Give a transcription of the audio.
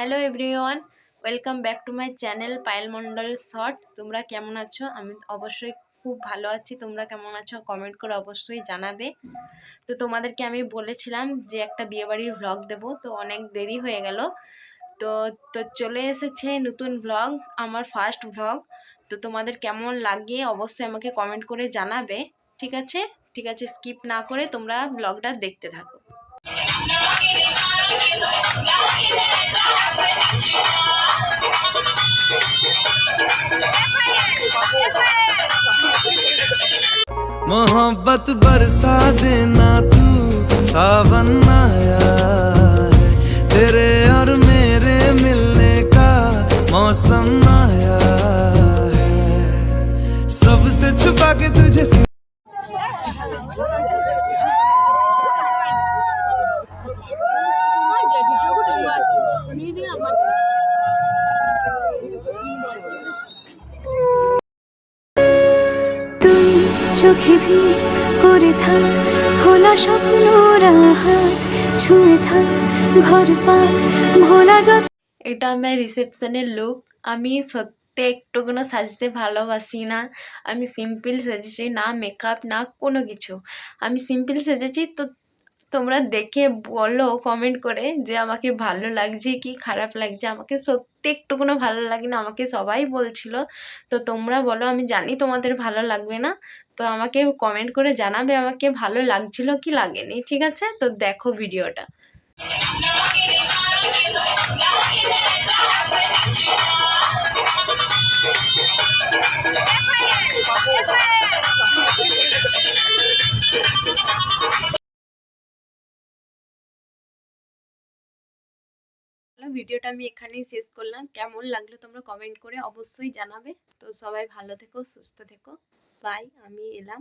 Hello everyone welcome back to my channel Payel Mondal short তোমরা কেমন আছো? আমি অবশ্যই খুব ভালো আছি। তোমরা কেমন আছো? কমেন্ট করে অবশ্যই জানাবে। তো তোমাদেরকে আমি বলেছিলাম যে একটা বিয়েবাড়ির ভ্লগ দেব। তো অনেক দেরি হয়ে গেল। তো তো চলে এসেছে নতুন ভ্লগ আমার ফার্স্ট ভ্লগ তো তোমাদের কেমন লাগে অবশ্যই আমাকে কমেন্ট করে জানাবে। ঠিক আছে? ঠিক আছে স্কিপ না করে তোমরা ব্লগটা দেখতে থাকো। मोहब्बत बरसा देना तू, सावन आया है। तेरे और मेरे मिलने का मौसम आया है। सबसे छुपा के तुझे চোখে ভিড় করে থাক খোলা স্বপ্ন হাত ছুঁয়ে থাক, ঘর পাক, ভোলা যত এটা আমার রিসেপশনের লোক আমি সত্যি একটুকুনো সাজতে ভালোবাসি না। আমি সিম্পল সেজেছি, না মেকআপ না কোনো কিছু। আমি সিম্পল সেজেছি তো তোমরা দেখে বলো কমেন্ট করে যে আমাকে ভালো লাগছে কি খারাপ লাগছে। আমাকে সত্যি একটুকুনো ভালো লাগে না আমাকে সবাই বলছিল। তো তোমরা বলো, আমি জানি তোমাদের ভালো লাগবে না। তো আমাকে কমেন্ট করে জানাবে আমাকে ভালো লাগছিল কি লাগেনি, ঠিক আছে? তো দেখো ভিডিওটা হ্যালো ভিডিওটা আমি এখানেই শেষ করলাম। কেমন লাগল তোমরা কমেন্ট করে অবশ্যই জানাবে। তো সবাই ভালো থেকো, সুস্থ থেকো। বাই আমি এলাম।